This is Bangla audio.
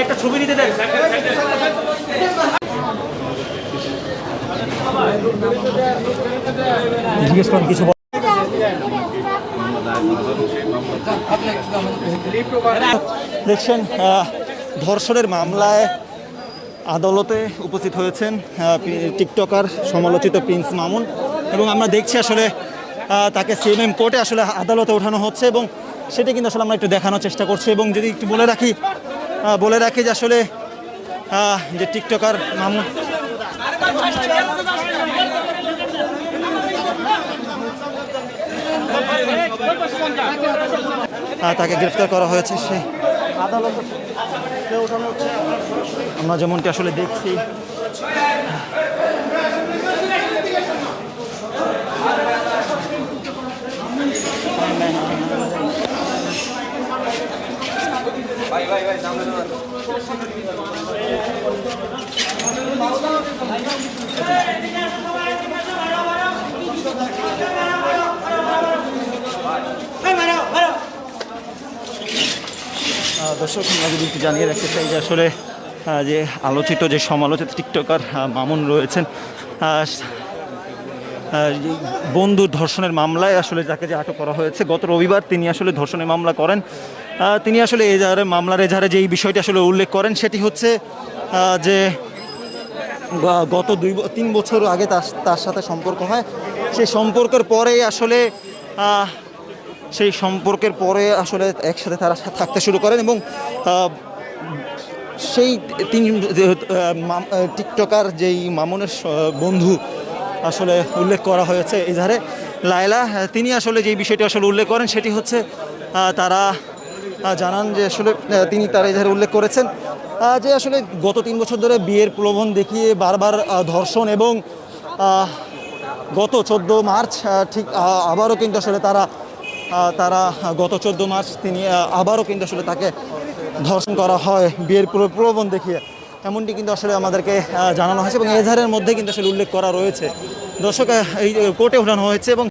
একটা ছবি নিতে জিজ্ঞেস কিছু দেখছেন ধর্ষণের মামলায় আদালতে উপস্থিত হয়েছেন টিকটকার, সমালোচিত প্রিন্স মামুন। এবং আমরা দেখছি আসলে তাকে সিএমএম কোর্টে আসলে আদালতে ওঠানো হচ্ছে এবং সেটি কিন্তু আসলে আমরা একটু দেখানোর চেষ্টা করছি এবং যদি একটু বলে রাখি বলে রাখি যে আসলে যে টিকটকার মামুন তাকে গ্রেফতার করা হয়েছে সে। আদালতে আমরা যেমনটি আসলে দেখছি দর্শক যদি একটু জানিয়ে রাখতে চাই যে আসলে যে আলোচিত যে সমালোচিত টিকটকার মামুন রয়েছেন বন্ধুর ধর্ষণের মামলায় আসলে যাকে যে আটক করা হয়েছে, গত রবিবার তিনি আসলে ধর্ষণের মামলা করেন। তিনি আসলে এজাহারে মামলার এজাহারে যেই বিষয়টি আসলে উল্লেখ করেন, সেটি হচ্ছে যে গত দুই তিন বছর আগে তার তার সাথে সম্পর্ক হয়। সেই সম্পর্কের পরেই আসলে সেই সম্পর্কের পরে আসলে একসাথে তারা থাকতে শুরু করেন এবং সেই তিন টিকটকার যেই মামুনের বন্ধু আসলে উল্লেখ করা হয়েছে এজাহারে লায়লা তিনি আসলে যেই বিষয়টি আসলে উল্লেখ করেন, সেটি হচ্ছে তারা জানান যে আসলে তিনি তার এজাহারে উল্লেখ করেছেন যে আসলে গত তিন বছর ধরে বিয়ের প্রলোভন দেখিয়ে বারবার ধর্ষণ এবং গত চোদ্দ মার্চ ঠিক আবারও কিন্তু আসলে তারা তারা গত চোদ্দ মার্চ তিনি আবারও কিন্তু আসলে তাকে ধর্ষণ করা হয় বিয়ের প্র- প্রলোভন দেখিয়ে। এমনটি কিন্তু আসলে আমাদেরকে জানানো হয়েছে এবং এজাহারের মধ্যে কিন্তু আসলে উল্লেখ করা রয়েছে। দর্শক এই কোর্টে উঠানো হয়েছে এবং